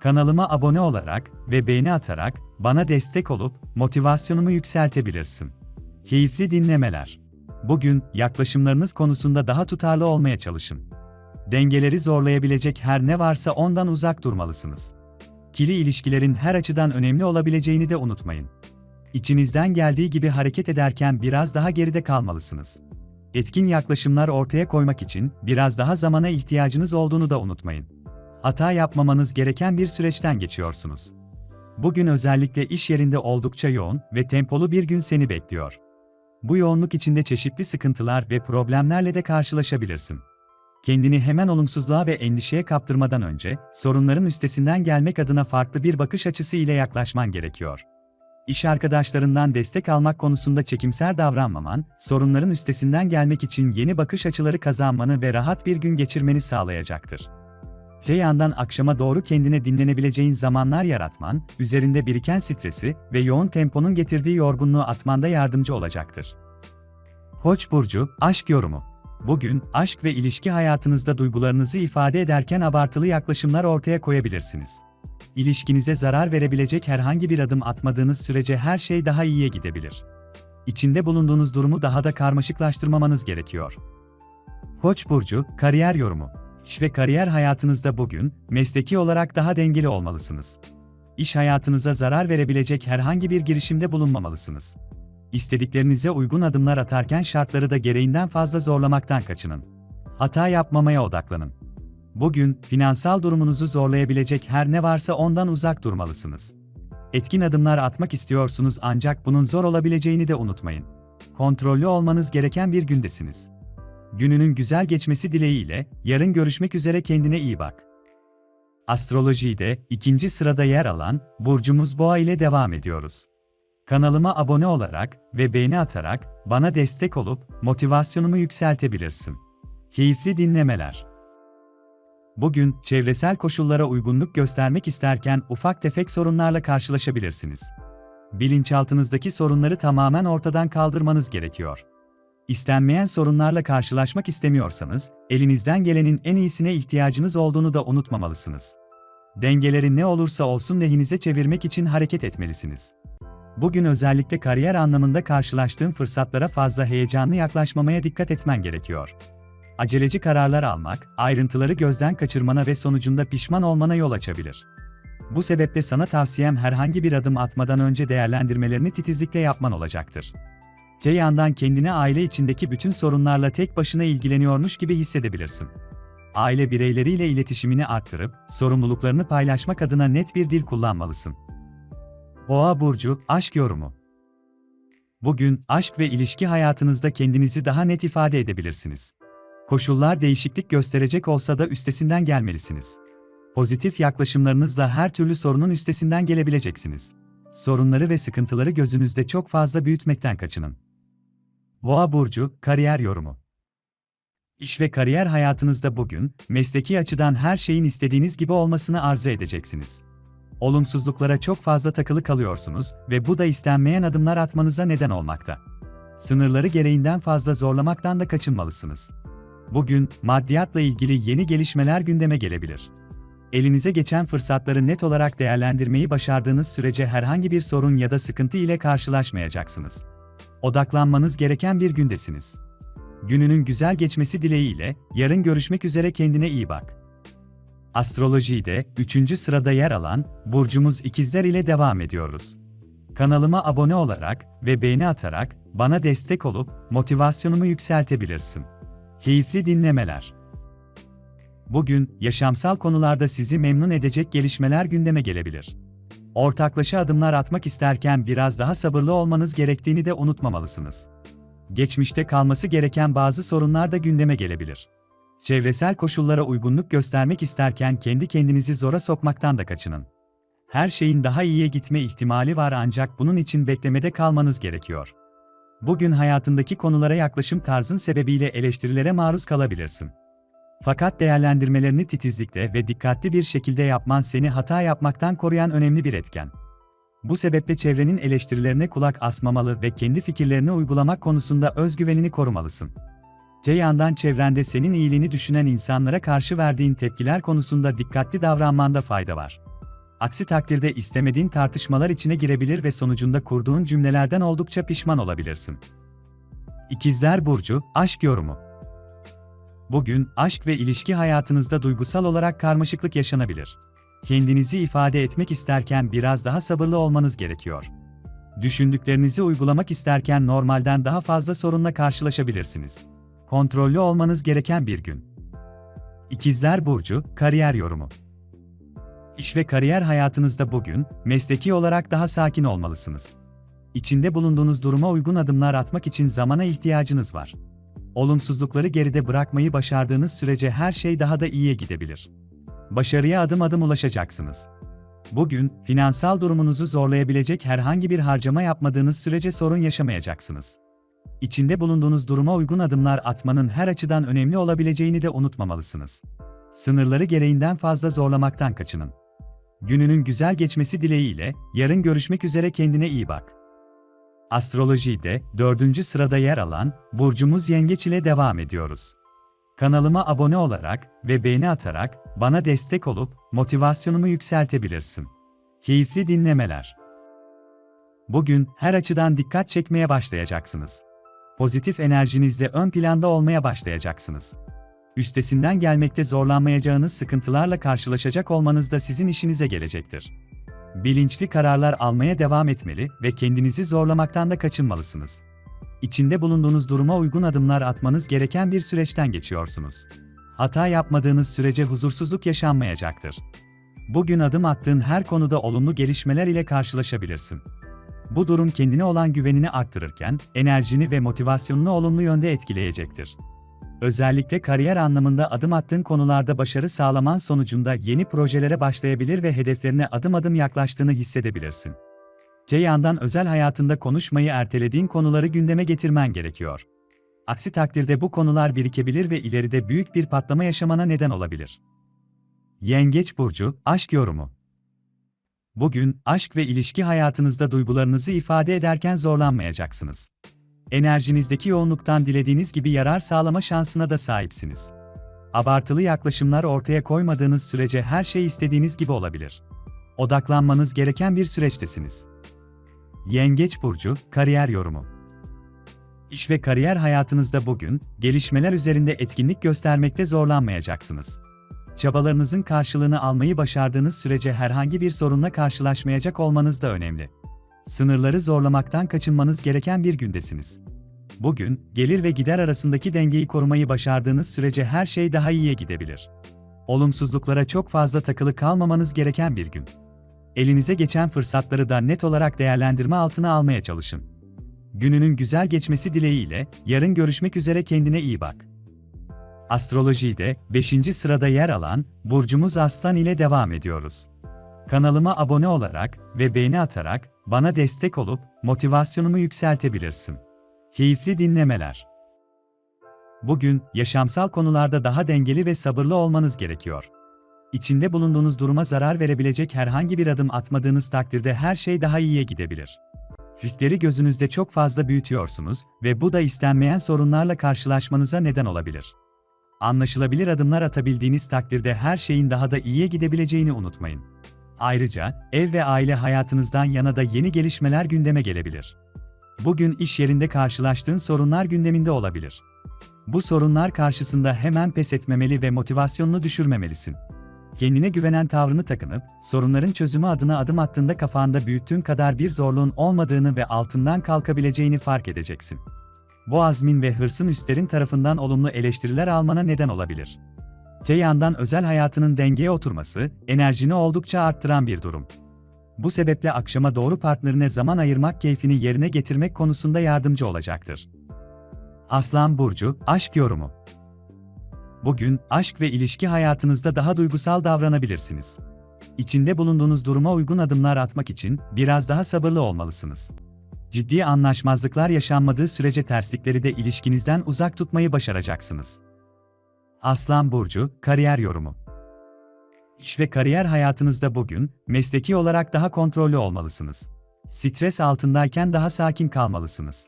Kanalıma abone olarak ve beğeni atarak bana destek olup motivasyonumu yükseltebilirsin. Keyifli dinlemeler. Bugün yaklaşımlarınız konusunda daha tutarlı olmaya çalışın. Dengeleri zorlayabilecek her ne varsa ondan uzak durmalısınız. Kili ilişkilerin her açıdan önemli olabileceğini de unutmayın. İçinizden geldiği gibi hareket ederken biraz daha geride kalmalısınız. Etkin yaklaşımlar ortaya koymak için biraz daha zamana ihtiyacınız olduğunu da unutmayın. Hata yapmamanız gereken bir süreçten geçiyorsunuz. Bugün özellikle iş yerinde oldukça yoğun ve tempolu bir gün seni bekliyor. Bu yoğunluk içinde çeşitli sıkıntılar ve problemlerle de karşılaşabilirsin. Kendini hemen olumsuzluğa ve endişeye kaptırmadan önce, sorunların üstesinden gelmek adına farklı bir bakış açısı ile yaklaşman gerekiyor. İş arkadaşlarından destek almak konusunda çekimser davranmaman, sorunların üstesinden gelmek için yeni bakış açıları kazanmanı ve rahat bir gün geçirmeni sağlayacaktır. Öte yandan akşama doğru kendine dinlenebileceğin zamanlar yaratman, üzerinde biriken stresi ve yoğun temponun getirdiği yorgunluğu atmanda yardımcı olacaktır. Koç burcu, aşk yorumu. Bugün aşk ve ilişki hayatınızda duygularınızı ifade ederken abartılı yaklaşımlar ortaya koyabilirsiniz. İlişkinize zarar verebilecek herhangi bir adım atmadığınız sürece her şey daha iyiye gidebilir. İçinde bulunduğunuz durumu daha da karmaşıklaştırmamanız gerekiyor. Koç burcu, kariyer yorumu. İş ve kariyer hayatınızda bugün, mesleki olarak daha dengeli olmalısınız. İş hayatınıza zarar verebilecek herhangi bir girişimde bulunmamalısınız. İstediklerinize uygun adımlar atarken şartları da gereğinden fazla zorlamaktan kaçının. Hata yapmamaya odaklanın. Bugün, finansal durumunuzu zorlayabilecek her ne varsa ondan uzak durmalısınız. Etkin adımlar atmak istiyorsunuz ancak bunun zor olabileceğini de unutmayın. Kontrollü olmanız gereken bir gündesiniz. Gününün güzel geçmesi dileğiyle, yarın görüşmek üzere kendine iyi bak. Astrolojide ikinci sırada yer alan burcumuz Boğa ile devam ediyoruz. Kanalıma abone olarak ve beğeni atarak bana destek olup motivasyonumu yükseltebilirsin. Keyifli dinlemeler. Bugün çevresel koşullara uygunluk göstermek isterken ufak tefek sorunlarla karşılaşabilirsiniz. Bilinçaltınızdaki sorunları tamamen ortadan kaldırmanız gerekiyor. İstenmeyen sorunlarla karşılaşmak istemiyorsanız, elinizden gelenin en iyisine ihtiyacınız olduğunu da unutmamalısınız. Dengeleri ne olursa olsun lehinize çevirmek için hareket etmelisiniz. Bugün özellikle kariyer anlamında karşılaştığın fırsatlara fazla heyecanlı yaklaşmamaya dikkat etmen gerekiyor. Aceleci kararlar almak, ayrıntıları gözden kaçırmana ve sonucunda pişman olmana yol açabilir. Bu sebeple sana tavsiyem herhangi bir adım atmadan önce değerlendirmelerini titizlikle yapman olacaktır. Te yandan kendini aile içindeki bütün sorunlarla tek başına ilgileniyormuş gibi hissedebilirsin. Aile bireyleriyle iletişimini arttırıp, sorumluluklarını paylaşmak adına net bir dil kullanmalısın. Boğa burcu, aşk yorumu. Bugün aşk ve ilişki hayatınızda kendinizi daha net ifade edebilirsiniz. Koşullar değişiklik gösterecek olsa da üstesinden gelmelisiniz. Pozitif yaklaşımlarınızla her türlü sorunun üstesinden gelebileceksiniz. Sorunları ve sıkıntıları gözünüzde çok fazla büyütmekten kaçının. Boğa burcu, kariyer yorumu. İş ve kariyer hayatınızda bugün, mesleki açıdan her şeyin istediğiniz gibi olmasını arzu edeceksiniz. Olumsuzluklara çok fazla takılı kalıyorsunuz ve bu da istenmeyen adımlar atmanıza neden olmakta. Sınırları gereğinden fazla zorlamaktan da kaçınmalısınız. Bugün, maddiyatla ilgili yeni gelişmeler gündeme gelebilir. Elinize geçen fırsatları net olarak değerlendirmeyi başardığınız sürece herhangi bir sorun ya da sıkıntı ile karşılaşmayacaksınız. Odaklanmanız gereken bir gündesiniz. Gününün güzel geçmesi dileğiyle, yarın görüşmek üzere kendine iyi bak. Astrolojide 3. sırada yer alan burcumuz ikizler ile devam ediyoruz. Kanalıma abone olarak ve beğeni atarak bana destek olup motivasyonumu yükseltebilirsin. Keyifli dinlemeler. Bugün yaşamsal konularda sizi memnun edecek gelişmeler gündeme gelebilir. Ortaklaşa adımlar atmak isterken biraz daha sabırlı olmanız gerektiğini de unutmamalısınız. Geçmişte kalması gereken bazı sorunlar da gündeme gelebilir. Çevresel koşullara uygunluk göstermek isterken kendi kendinizi zora sokmaktan da kaçının. Her şeyin daha iyiye gitme ihtimali var ancak bunun için beklemede kalmanız gerekiyor. Bugün hayatındaki konulara yaklaşım tarzın sebebiyle eleştirilere maruz kalabilirsin. Fakat değerlendirmelerini titizlikle ve dikkatli bir şekilde yapman seni hata yapmaktan koruyan önemli bir etken. Bu sebeple çevrenin eleştirilerine kulak asmamalı ve kendi fikirlerini uygulamak konusunda özgüvenini korumalısın. Te yandan çevrende senin iyiliğini düşünen insanlara karşı verdiğin tepkiler konusunda dikkatli davranmanda fayda var. Aksi takdirde istemediğin tartışmalar içine girebilir ve sonucunda kurduğun cümlelerden oldukça pişman olabilirsin. İkizler Burcu, Aşk Yorumu Bugün, aşk ve ilişki hayatınızda duygusal olarak karmaşıklık yaşanabilir. Kendinizi ifade etmek isterken biraz daha sabırlı olmanız gerekiyor. Düşündüklerinizi uygulamak isterken normalden daha fazla sorunla karşılaşabilirsiniz. Kontrollü olmanız gereken bir gün. İkizler Burcu, Kariyer Yorumu İş ve kariyer hayatınızda bugün, mesleki olarak daha sakin olmalısınız. İçinde bulunduğunuz duruma uygun adımlar atmak için zamana ihtiyacınız var. Olumsuzlukları geride bırakmayı başardığınız sürece her şey daha da iyiye gidebilir. Başarıya adım adım ulaşacaksınız. Bugün, finansal durumunuzu zorlayabilecek herhangi bir harcama yapmadığınız sürece sorun yaşamayacaksınız. İçinde bulunduğunuz duruma uygun adımlar atmanın her açıdan önemli olabileceğini de unutmamalısınız. Sınırları gereğinden fazla zorlamaktan kaçının. Gününün güzel geçmesi dileğiyle, yarın görüşmek üzere kendine iyi bak. Astrolojide dördüncü sırada yer alan Burcumuz Yengeç ile devam ediyoruz. Kanalıma abone olarak ve beğeni atarak bana destek olup motivasyonumu yükseltebilirsin. Keyifli dinlemeler. Bugün her açıdan dikkat çekmeye başlayacaksınız. Pozitif enerjinizle ön planda olmaya başlayacaksınız. Üstesinden gelmekte zorlanmayacağınız sıkıntılarla karşılaşacak olmanız da sizin işinize gelecektir. Bilinçli kararlar almaya devam etmeli ve kendinizi zorlamaktan da kaçınmalısınız. İçinde bulunduğunuz duruma uygun adımlar atmanız gereken bir süreçten geçiyorsunuz. Hata yapmadığınız sürece huzursuzluk yaşanmayacaktır. Bugün adım attığın her konuda olumlu gelişmeler ile karşılaşabilirsin. Bu durum kendine olan güvenini arttırırken, enerjini ve motivasyonunu olumlu yönde etkileyecektir. Özellikle kariyer anlamında adım attığın konularda başarı sağlaman sonucunda yeni projelere başlayabilir ve hedeflerine adım adım yaklaştığını hissedebilirsin. Te yandan özel hayatında konuşmayı ertelediğin konuları gündeme getirmen gerekiyor. Aksi takdirde bu konular birikebilir ve ileride büyük bir patlama yaşamana neden olabilir. Yengeç burcu, aşk yorumu. Bugün aşk ve ilişki hayatınızda duygularınızı ifade ederken zorlanmayacaksınız. Enerjinizdeki yoğunluktan dilediğiniz gibi yarar sağlama şansına da sahipsiniz. Abartılı yaklaşımlar ortaya koymadığınız sürece her şey istediğiniz gibi olabilir. Odaklanmanız gereken bir süreçtesiniz. Yengeç burcu kariyer yorumu. İş ve kariyer hayatınızda bugün gelişmeler üzerinde etkinlik göstermekte zorlanmayacaksınız. Çabalarınızın karşılığını almayı başardığınız sürece herhangi bir sorunla karşılaşmayacak olmanız da önemli. Sınırları zorlamaktan kaçınmanız gereken bir gündesiniz. Bugün, gelir ve gider arasındaki dengeyi korumayı başardığınız sürece her şey daha iyiye gidebilir. Olumsuzluklara çok fazla takılı kalmamanız gereken bir gün. Elinize geçen fırsatları da net olarak değerlendirme altına almaya çalışın. Gününün güzel geçmesi dileğiyle, yarın görüşmek üzere kendine iyi bak. Astrolojide 5. sırada yer alan burcumuz Aslan ile devam ediyoruz. Kanalıma abone olarak ve beğeni atarak bana destek olup motivasyonumu yükseltebilirsin. Keyifli dinlemeler. Bugün yaşamsal konularda daha dengeli ve sabırlı olmanız gerekiyor. İçinde bulunduğunuz duruma zarar verebilecek herhangi bir adım atmadığınız takdirde her şey daha iyiye gidebilir. Riskleri gözünüzde çok fazla büyütüyorsunuz ve bu da istenmeyen sorunlarla karşılaşmanıza neden olabilir. Anlaşılabilir adımlar atabildiğiniz takdirde her şeyin daha da iyiye gidebileceğini unutmayın. Ayrıca, ev ve aile hayatınızdan yana da yeni gelişmeler gündeme gelebilir. Bugün iş yerinde karşılaştığın sorunlar gündeminde olabilir. Bu sorunlar karşısında hemen pes etmemeli ve motivasyonunu düşürmemelisin. Kendine güvenen tavrını takınıp, sorunların çözümü adına adım attığında kafanda büyüttüğün kadar bir zorluğun olmadığını ve altından kalkabileceğini fark edeceksin. Bu azmin ve hırsın üstlerin tarafından olumlu eleştiriler almana neden olabilir. Te yandan özel hayatının dengeye oturması, enerjini oldukça arttıran bir durum. Bu sebeple akşama doğru partnerine zaman ayırmak keyfini yerine getirmek konusunda yardımcı olacaktır. Aslan Burcu, Aşk Yorumu Bugün, aşk ve ilişki hayatınızda daha duygusal davranabilirsiniz. İçinde bulunduğunuz duruma uygun adımlar atmak için biraz daha sabırlı olmalısınız. Ciddi anlaşmazlıklar yaşanmadığı sürece terslikleri de ilişkinizden uzak tutmayı başaracaksınız. Aslan Burcu, Kariyer Yorumu İş ve kariyer hayatınızda bugün, mesleki olarak daha kontrollü olmalısınız. Stres altındayken daha sakin kalmalısınız.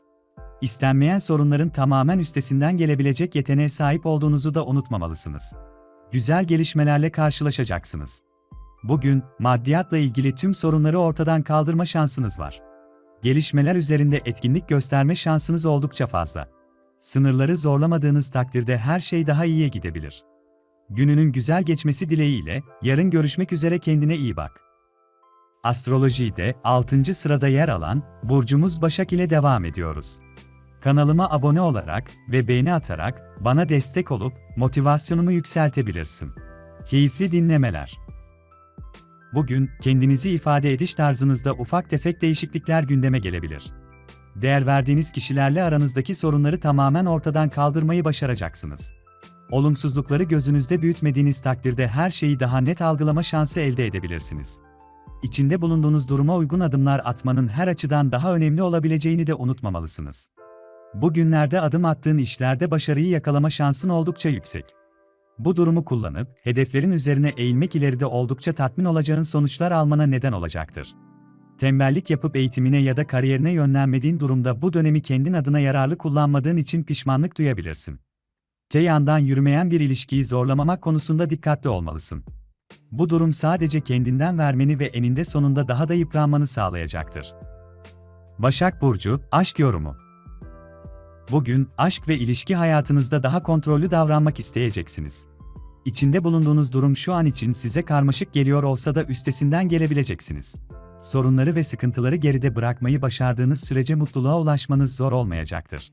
İstenmeyen sorunların tamamen üstesinden gelebilecek yeteneğe sahip olduğunuzu da unutmamalısınız. Güzel gelişmelerle karşılaşacaksınız. Bugün, maddiyatla ilgili tüm sorunları ortadan kaldırma şansınız var. Gelişmeler üzerinde etkinlik gösterme şansınız oldukça fazla. Sınırları zorlamadığınız takdirde her şey daha iyiye gidebilir. Gününün güzel geçmesi dileğiyle, yarın görüşmek üzere kendine iyi bak. Astrolojide 6. sırada yer alan burcumuz Başak ile devam ediyoruz. Kanalıma abone olarak ve beğeni atarak bana destek olup motivasyonumu yükseltebilirsin. Keyifli dinlemeler. Bugün kendinizi ifade ediş tarzınızda ufak tefek değişiklikler gündeme gelebilir. Değer verdiğiniz kişilerle aranızdaki sorunları tamamen ortadan kaldırmayı başaracaksınız. Olumsuzlukları gözünüzde büyütmediğiniz takdirde her şeyi daha net algılama şansı elde edebilirsiniz. İçinde bulunduğunuz duruma uygun adımlar atmanın her açıdan daha önemli olabileceğini de unutmamalısınız. Bugünlerde adım attığın işlerde başarıyı yakalama şansın oldukça yüksek. Bu durumu kullanıp, hedeflerin üzerine eğilmek ileride oldukça tatmin olacağın sonuçlar almana neden olacaktır. Tembellik yapıp eğitimine ya da kariyerine yönlenmediğin durumda bu dönemi kendin adına yararlı kullanmadığın için pişmanlık duyabilirsin. Te yandan yürümeyen bir ilişkiyi zorlamamak konusunda dikkatli olmalısın. Bu durum sadece kendinden vermeni ve eninde sonunda daha da yıpranmanı sağlayacaktır. Başak Burcu, Aşk Yorumu Bugün, aşk ve ilişki hayatınızda daha kontrollü davranmak isteyeceksiniz. İçinde bulunduğunuz durum şu an için size karmaşık geliyor olsa da üstesinden gelebileceksiniz. Sorunları ve sıkıntıları geride bırakmayı başardığınız sürece mutluluğa ulaşmanız zor olmayacaktır.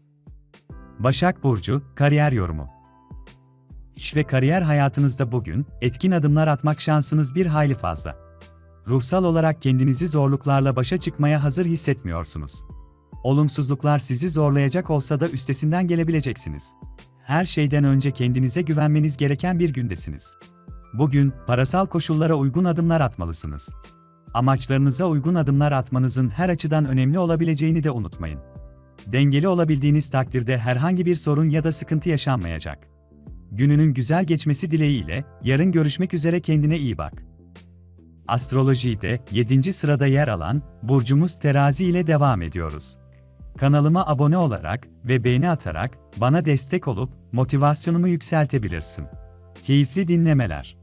Başak Burcu, Kariyer Yorumu İş ve kariyer hayatınızda bugün, etkin adımlar atmak şansınız bir hayli fazla. Ruhsal olarak kendinizi zorluklarla başa çıkmaya hazır hissetmiyorsunuz. Olumsuzluklar sizi zorlayacak olsa da üstesinden gelebileceksiniz. Her şeyden önce kendinize güvenmeniz gereken bir gündesiniz. Bugün, parasal koşullara uygun adımlar atmalısınız. Amaçlarınıza uygun adımlar atmanızın her açıdan önemli olabileceğini de unutmayın. Dengeli olabildiğiniz takdirde herhangi bir sorun ya da sıkıntı yaşanmayacak. Gününün güzel geçmesi dileğiyle, yarın görüşmek üzere kendine iyi bak. Astrolojide 7. sırada yer alan burcumuz Terazi ile devam ediyoruz. Kanalıma abone olarak ve beğeni atarak bana destek olup motivasyonumu yükseltebilirsin. Keyifli dinlemeler.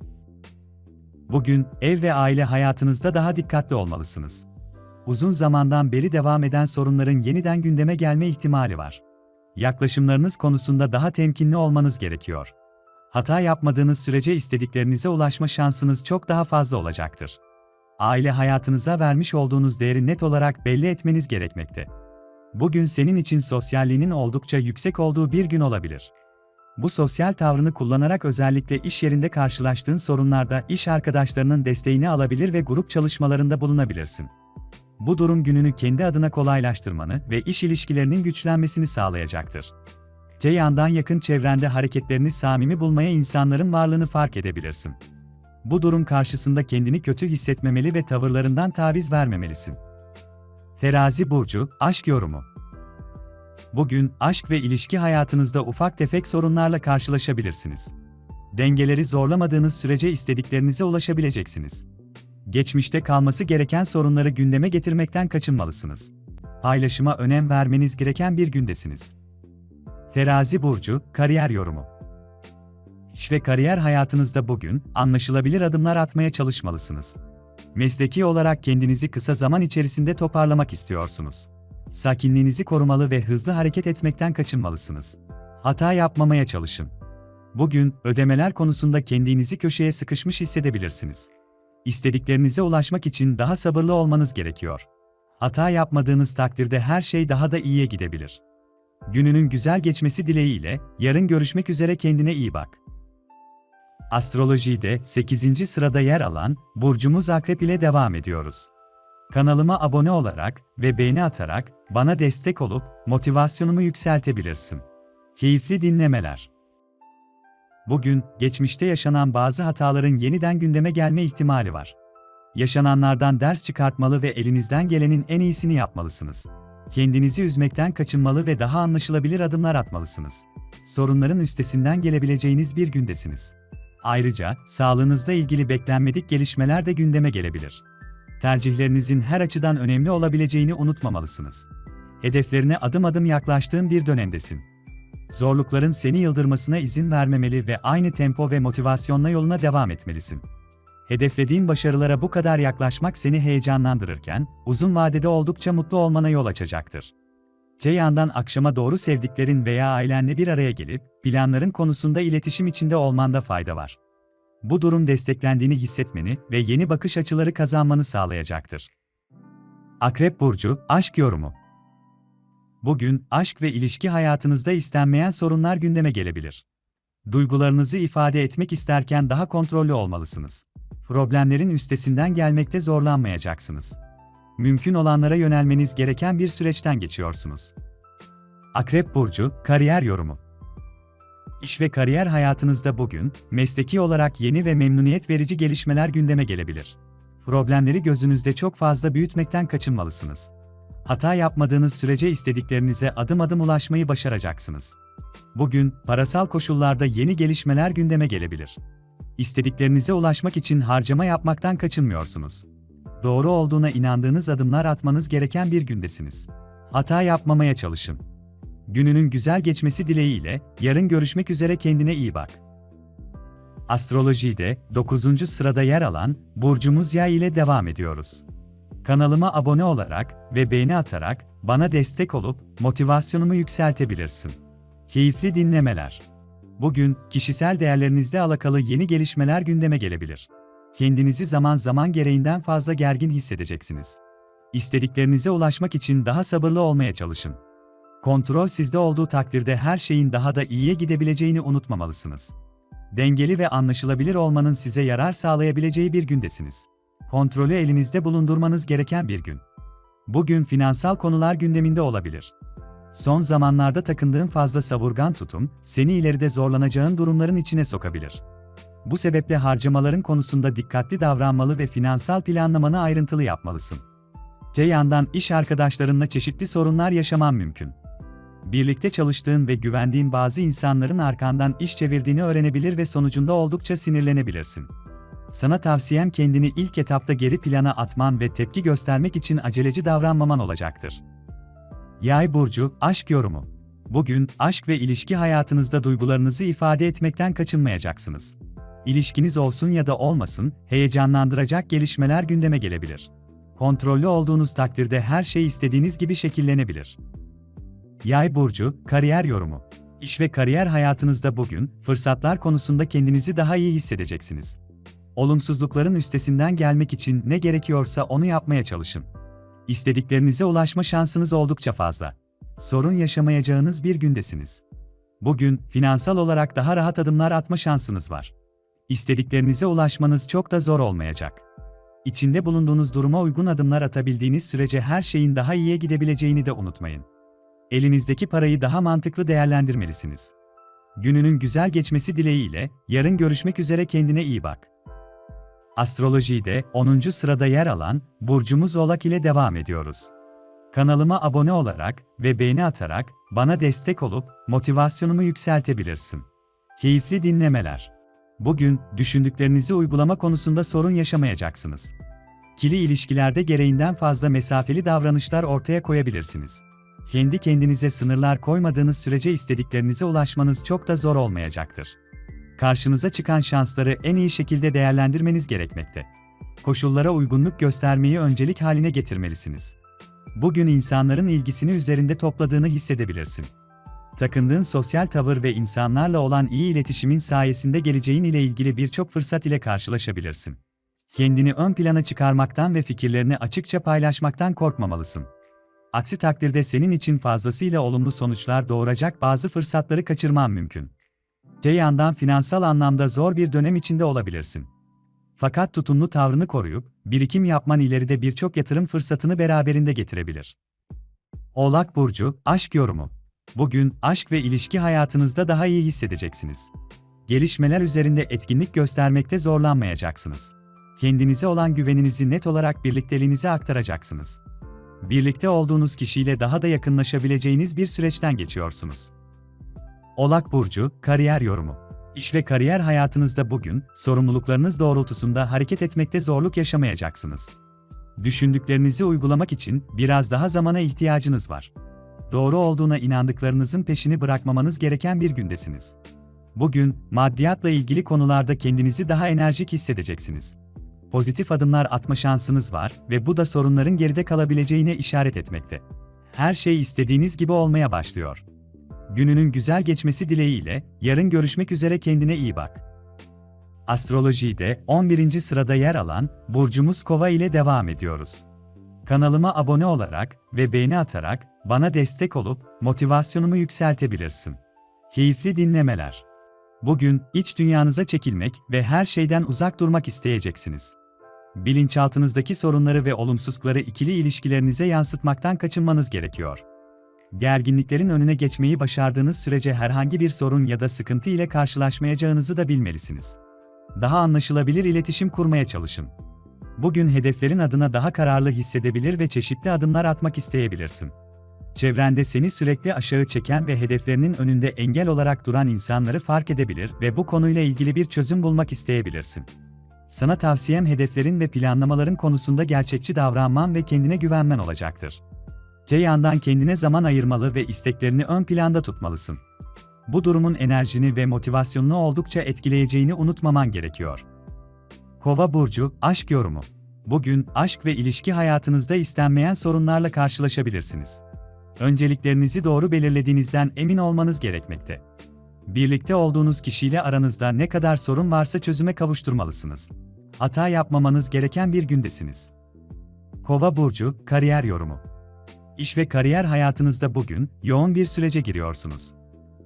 Bugün ev ve aile hayatınızda daha dikkatli olmalısınız. Uzun zamandan beri devam eden sorunların yeniden gündeme gelme ihtimali var. Yaklaşımlarınız konusunda daha temkinli olmanız gerekiyor. Hata yapmadığınız sürece istediklerinize ulaşma şansınız çok daha fazla olacaktır. Aile hayatınıza vermiş olduğunuz değeri net olarak belli etmeniz gerekmekte. Bugün senin için sosyalliğinin oldukça yüksek olduğu bir gün olabilir. Bu sosyal tavrını kullanarak özellikle iş yerinde karşılaştığın sorunlarda iş arkadaşlarının desteğini alabilir ve grup çalışmalarında bulunabilirsin. Bu durum gününü kendi adına kolaylaştırmanı ve iş ilişkilerinin güçlenmesini sağlayacaktır. Te yandan yakın çevrende hareketlerini samimi bulmaya insanların varlığını fark edebilirsin. Bu durum karşısında kendini kötü hissetmemeli ve tavırlarından taviz vermemelisin. Terazi Burcu, Aşk Yorumu Bugün, aşk ve ilişki hayatınızda ufak tefek sorunlarla karşılaşabilirsiniz. Dengeleri zorlamadığınız sürece istediklerinize ulaşabileceksiniz. Geçmişte kalması gereken sorunları gündeme getirmekten kaçınmalısınız. Paylaşıma önem vermeniz gereken bir gündesiniz. Terazi Burcu, Kariyer Yorumu İş ve kariyer hayatınızda bugün, anlaşılabilir adımlar atmaya çalışmalısınız. Mesleki olarak kendinizi kısa zaman içerisinde toparlamak istiyorsunuz. Sakinliğinizi korumalı ve hızlı hareket etmekten kaçınmalısınız. Hata yapmamaya çalışın. Bugün, ödemeler konusunda kendinizi köşeye sıkışmış hissedebilirsiniz. İstediklerinize ulaşmak için daha sabırlı olmanız gerekiyor. Hata yapmadığınız takdirde her şey daha da iyiye gidebilir. Gününün güzel geçmesi dileğiyle, yarın görüşmek üzere kendine iyi bak. Astrolojide 8. sırada yer alan burcumuz Akrep ile devam ediyoruz. Kanalıma abone olarak ve beğeni atarak bana destek olup motivasyonumu yükseltebilirsin. Keyifli dinlemeler. Bugün geçmişte yaşanan bazı hataların yeniden gündeme gelme ihtimali var. yaşananlardan ders çıkartmalı ve elinizden gelenin en iyisini yapmalısınız. Kendinizi üzmekten kaçınmalı ve daha anlaşılabilir adımlar atmalısınız. Sorunların üstesinden gelebileceğiniz bir gündesiniz. Ayrıca, sağlığınızla ilgili beklenmedik gelişmeler de gündeme gelebilir. Tercihlerinizin her açıdan önemli olabileceğini unutmamalısınız. Hedeflerine adım adım yaklaştığın bir dönemdesin. Zorlukların seni yıldırmasına izin vermemeli ve aynı tempo ve motivasyonla yoluna devam etmelisin. Hedeflediğin başarılara bu kadar yaklaşmak seni heyecanlandırırken, uzun vadede oldukça mutlu olmana yol açacaktır. Te yandan akşama doğru sevdiklerin veya ailenle bir araya gelip, planların konusunda iletişim içinde olmanda fayda var. Bu durum desteklendiğini hissetmeni ve yeni bakış açıları kazanmanı sağlayacaktır. Akrep Burcu, Aşk Yorumu Bugün, aşk ve ilişki hayatınızda istenmeyen sorunlar gündeme gelebilir. Duygularınızı ifade etmek isterken daha kontrollü olmalısınız. Problemlerin üstesinden gelmekte zorlanmayacaksınız. Mümkün olanlara yönelmeniz gereken bir süreçten geçiyorsunuz. Akrep Burcu, Kariyer Yorumu İş ve kariyer hayatınızda bugün, mesleki olarak yeni ve memnuniyet verici gelişmeler gündeme gelebilir. Problemleri gözünüzde çok fazla büyütmekten kaçınmalısınız. Hata yapmadığınız sürece istediklerinize adım adım ulaşmayı başaracaksınız. Bugün, parasal koşullarda yeni gelişmeler gündeme gelebilir. İstediklerinize ulaşmak için harcama yapmaktan kaçınmıyorsunuz. Doğru olduğuna inandığınız adımlar atmanız gereken bir gündesiniz. Hata yapmamaya çalışın. Gününün güzel geçmesi dileğiyle, yarın görüşmek üzere kendine iyi bak. Astrolojide 9. sırada yer alan burcumuz Yay ile devam ediyoruz. Kanalıma abone olarak ve beğeni atarak bana destek olup motivasyonumu yükseltebilirsin. Keyifli dinlemeler. Bugün kişisel değerlerinizle alakalı yeni gelişmeler gündeme gelebilir. Kendinizi zaman zaman gereğinden fazla gergin hissedeceksiniz. İstediklerinize ulaşmak için daha sabırlı olmaya çalışın. Kontrol sizde olduğu takdirde her şeyin daha da iyiye gidebileceğini unutmamalısınız. Dengeli ve anlaşılabilir olmanın size yarar sağlayabileceği bir gündesiniz. Kontrolü elinizde bulundurmanız gereken bir gün. Bugün finansal konular gündeminde olabilir. Son zamanlarda takındığın fazla savurgan tutum, seni ileride zorlanacağın durumların içine sokabilir. Bu sebeple harcamaların konusunda dikkatli davranmalı ve finansal planlamanı ayrıntılı yapmalısın. Te yandan iş arkadaşlarınla çeşitli sorunlar yaşaman mümkün. Birlikte çalıştığın ve güvendiğin bazı insanların arkandan iş çevirdiğini öğrenebilir ve sonucunda oldukça sinirlenebilirsin. Sana tavsiyem kendini ilk etapta geri plana atman ve tepki göstermek için aceleci davranmaman olacaktır. Yay burcu aşk yorumu. Bugün aşk ve ilişki hayatınızda duygularınızı ifade etmekten kaçınmayacaksınız. İlişkiniz olsun ya da olmasın, heyecanlandıracak gelişmeler gündeme gelebilir. Kontrollü olduğunuz takdirde her şey istediğiniz gibi şekillenebilir. Yay burcu kariyer yorumu. İş ve kariyer hayatınızda bugün fırsatlar konusunda kendinizi daha iyi hissedeceksiniz. Olumsuzlukların üstesinden gelmek için ne gerekiyorsa onu yapmaya çalışın. İstediklerinize ulaşma şansınız oldukça fazla. Sorun yaşamayacağınız bir gündesiniz. Bugün finansal olarak daha rahat adımlar atma şansınız var. İstediklerinize ulaşmanız çok da zor olmayacak. İçinde bulunduğunuz duruma uygun adımlar atabildiğiniz sürece her şeyin daha iyiye gidebileceğini de unutmayın. Elinizdeki parayı daha mantıklı değerlendirmelisiniz. Gününün güzel geçmesi dileğiyle, yarın görüşmek üzere kendine iyi bak. Astrolojide 10. sırada yer alan burcumuz Oğlak ile devam ediyoruz. Kanalıma abone olarak ve beğeni atarak bana destek olup motivasyonumu yükseltebilirsin. Keyifli dinlemeler. Bugün düşündüklerinizi uygulama konusunda sorun yaşamayacaksınız. Kili ilişkilerde gereğinden fazla mesafeli davranışlar ortaya koyabilirsiniz. Kendi kendinize sınırlar koymadığınız sürece istediklerinize ulaşmanız çok da zor olmayacaktır karşınıza çıkan şansları en iyi şekilde değerlendirmeniz gerekmekte. Koşullara uygunluk göstermeyi öncelik haline getirmelisiniz. Bugün insanların ilgisini üzerinde topladığını hissedebilirsin. Takındığın sosyal tavır ve insanlarla olan iyi iletişimin sayesinde geleceğin ile ilgili birçok fırsat ile karşılaşabilirsin. Kendini ön plana çıkarmaktan ve fikirlerini açıkça paylaşmaktan korkmamalısın. Aksi takdirde senin için fazlasıyla olumlu sonuçlar doğuracak bazı fırsatları kaçırman mümkün. Te yandan finansal anlamda zor bir dönem içinde olabilirsin. Fakat tutumlu tavrını koruyup, birikim yapman ileride birçok yatırım fırsatını beraberinde getirebilir. Oğlak Burcu, Aşk Yorumu Bugün, aşk ve ilişki hayatınızda daha iyi hissedeceksiniz. Gelişmeler üzerinde etkinlik göstermekte zorlanmayacaksınız. kendinize olan güveninizi net olarak birlikteliğinize aktaracaksınız. Birlikte olduğunuz kişiyle daha da yakınlaşabileceğiniz bir süreçten geçiyorsunuz. Oğlak Burcu, Kariyer Yorumu İş ve kariyer hayatınızda bugün, sorumluluklarınız doğrultusunda hareket etmekte zorluk yaşamayacaksınız. Düşündüklerinizi uygulamak için biraz daha zamana ihtiyacınız var. Doğru olduğuna inandıklarınızın peşini bırakmamanız gereken bir gündesiniz. Bugün, maddiyatla ilgili konularda kendinizi daha enerjik hissedeceksiniz. Pozitif adımlar atma şansınız var ve bu da sorunların geride kalabileceğine işaret etmekte. Her şey istediğiniz gibi olmaya başlıyor. Gününün güzel geçmesi dileğiyle, yarın görüşmek üzere kendine iyi bak. Astrolojide 11. sırada yer alan burcumuz Kova ile devam ediyoruz. Kanalıma abone olarak ve beğeni atarak bana destek olup motivasyonumu yükseltebilirsin. Keyifli dinlemeler. Bugün iç dünyanıza çekilmek ve her şeyden uzak durmak isteyeceksiniz. Bilinçaltınızdaki sorunları ve olumsuzlukları ikili ilişkilerinize yansıtmaktan kaçınmanız gerekiyor. Gerginliklerin önüne geçmeyi başardığınız sürece herhangi bir sorun ya da sıkıntı ile karşılaşmayacağınızı da bilmelisiniz. Daha anlaşılabilir iletişim kurmaya çalışın. Bugün hedeflerin adına daha kararlı hissedebilir ve çeşitli adımlar atmak isteyebilirsin. Çevrende seni sürekli aşağı çeken ve hedeflerinin önünde engel olarak duran insanları fark edebilir ve bu konuyla ilgili bir çözüm bulmak isteyebilirsin. Sana tavsiyem hedeflerin ve planlamaların konusunda gerçekçi davranman ve kendine güvenmen olacaktır. Te yandan kendine zaman ayırmalı ve isteklerini ön planda tutmalısın. Bu durumun enerjini ve motivasyonunu oldukça etkileyeceğini unutmaman gerekiyor. Kova burcu aşk yorumu. Bugün aşk ve ilişki hayatınızda istenmeyen sorunlarla karşılaşabilirsiniz. Önceliklerinizi doğru belirlediğinizden emin olmanız gerekmekte. Birlikte olduğunuz kişiyle aranızda ne kadar sorun varsa çözüme kavuşturmalısınız. Hata yapmamanız gereken bir gündesiniz. Kova burcu kariyer yorumu. İş ve kariyer hayatınızda bugün yoğun bir sürece giriyorsunuz.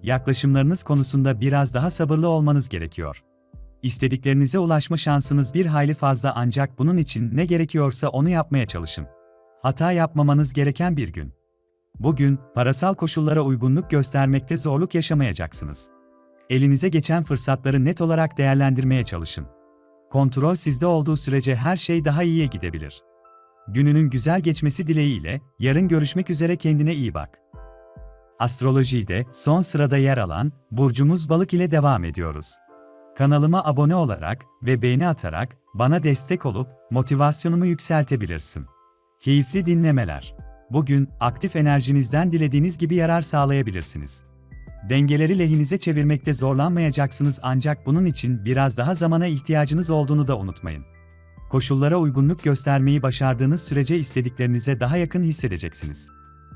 Yaklaşımlarınız konusunda biraz daha sabırlı olmanız gerekiyor. İstediklerinize ulaşma şansınız bir hayli fazla ancak bunun için ne gerekiyorsa onu yapmaya çalışın. Hata yapmamanız gereken bir gün. Bugün, parasal koşullara uygunluk göstermekte zorluk yaşamayacaksınız. Elinize geçen fırsatları net olarak değerlendirmeye çalışın. Kontrol sizde olduğu sürece her şey daha iyiye gidebilir. Gününün güzel geçmesi dileğiyle, yarın görüşmek üzere kendine iyi bak. Astrolojide son sırada yer alan burcumuz Balık ile devam ediyoruz. Kanalıma abone olarak ve beğeni atarak bana destek olup motivasyonumu yükseltebilirsin. Keyifli dinlemeler. Bugün aktif enerjinizden dilediğiniz gibi yarar sağlayabilirsiniz. Dengeleri lehinize çevirmekte zorlanmayacaksınız ancak bunun için biraz daha zamana ihtiyacınız olduğunu da unutmayın. Koşullara uygunluk göstermeyi başardığınız sürece istediklerinize daha yakın hissedeceksiniz.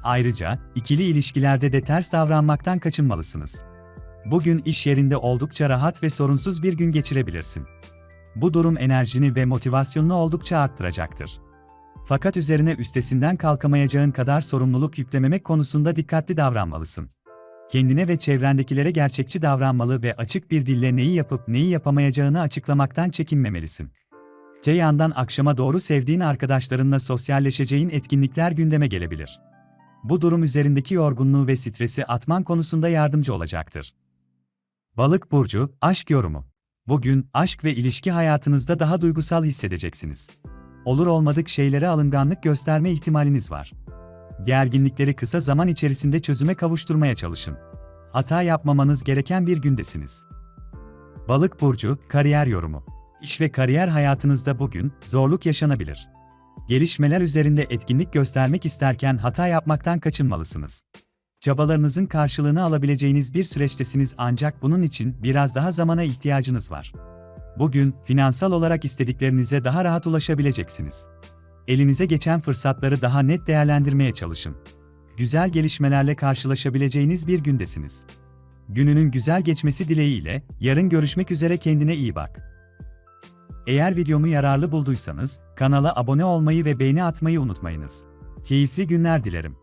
Ayrıca, ikili ilişkilerde de ters davranmaktan kaçınmalısınız. Bugün iş yerinde oldukça rahat ve sorunsuz bir gün geçirebilirsin. Bu durum enerjini ve motivasyonunu oldukça arttıracaktır. Fakat üzerine üstesinden kalkamayacağın kadar sorumluluk yüklememek konusunda dikkatli davranmalısın. Kendine ve çevrendekilere gerçekçi davranmalı ve açık bir dille neyi yapıp neyi yapamayacağını açıklamaktan çekinmemelisin. Te yandan akşama doğru sevdiğin arkadaşlarınla sosyalleşeceğin etkinlikler gündeme gelebilir. Bu durum üzerindeki yorgunluğu ve stresi atman konusunda yardımcı olacaktır. Balık burcu aşk yorumu. Bugün aşk ve ilişki hayatınızda daha duygusal hissedeceksiniz. Olur olmadık şeylere alınganlık gösterme ihtimaliniz var. Gerginlikleri kısa zaman içerisinde çözüme kavuşturmaya çalışın. Hata yapmamanız gereken bir gündesiniz. Balık burcu kariyer yorumu. İş ve kariyer hayatınızda bugün zorluk yaşanabilir. Gelişmeler üzerinde etkinlik göstermek isterken hata yapmaktan kaçınmalısınız. Çabalarınızın karşılığını alabileceğiniz bir süreçtesiniz ancak bunun için biraz daha zamana ihtiyacınız var. Bugün finansal olarak istediklerinize daha rahat ulaşabileceksiniz. Elinize geçen fırsatları daha net değerlendirmeye çalışın. Güzel gelişmelerle karşılaşabileceğiniz bir gündesiniz. Gününün güzel geçmesi dileğiyle yarın görüşmek üzere kendine iyi bak. Eğer videomu yararlı bulduysanız kanala abone olmayı ve beğeni atmayı unutmayınız. Keyifli günler dilerim.